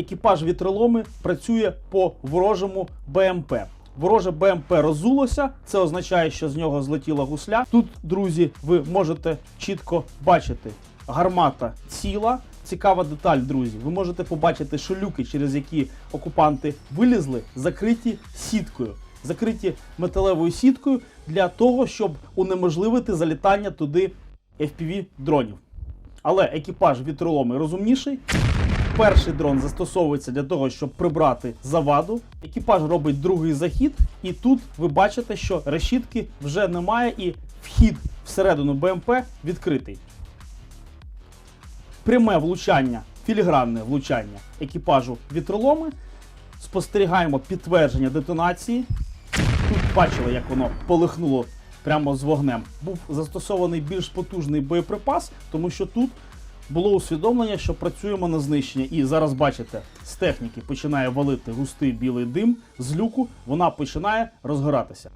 екіпаж вітроломи працює по ворожому БМП. Вороже БМП розулося, це означає, що з нього злетіла гусля. Тут, друзі, ви можете чітко бачити гармата ціла. Цікава деталь, друзі. Ви можете побачити, що люки, через які окупанти вилізли, закриті сіткою, закриті металевою сіткою для того, щоб унеможливити залітання туди FPV дронів. Але екіпаж вітроломи розумніший. Перший дрон застосовується для того, щоб прибрати заваду. Екіпаж робить другий захід, і тут ви бачите, що решітки вже немає, і вхід всередину БМП відкритий. Пряме влучання, філігранне влучання екіпажу вітроломи. Спостерігаємо підтвердження детонації. Тут бачили, як воно полихнуло прямо з вогнем. Був застосований більш потужний боєприпас, тому що тут було усвідомлення, що працюємо на знищення. І зараз бачите, з техніки починає валити густий білий дим з люку, вона починає розгоратися.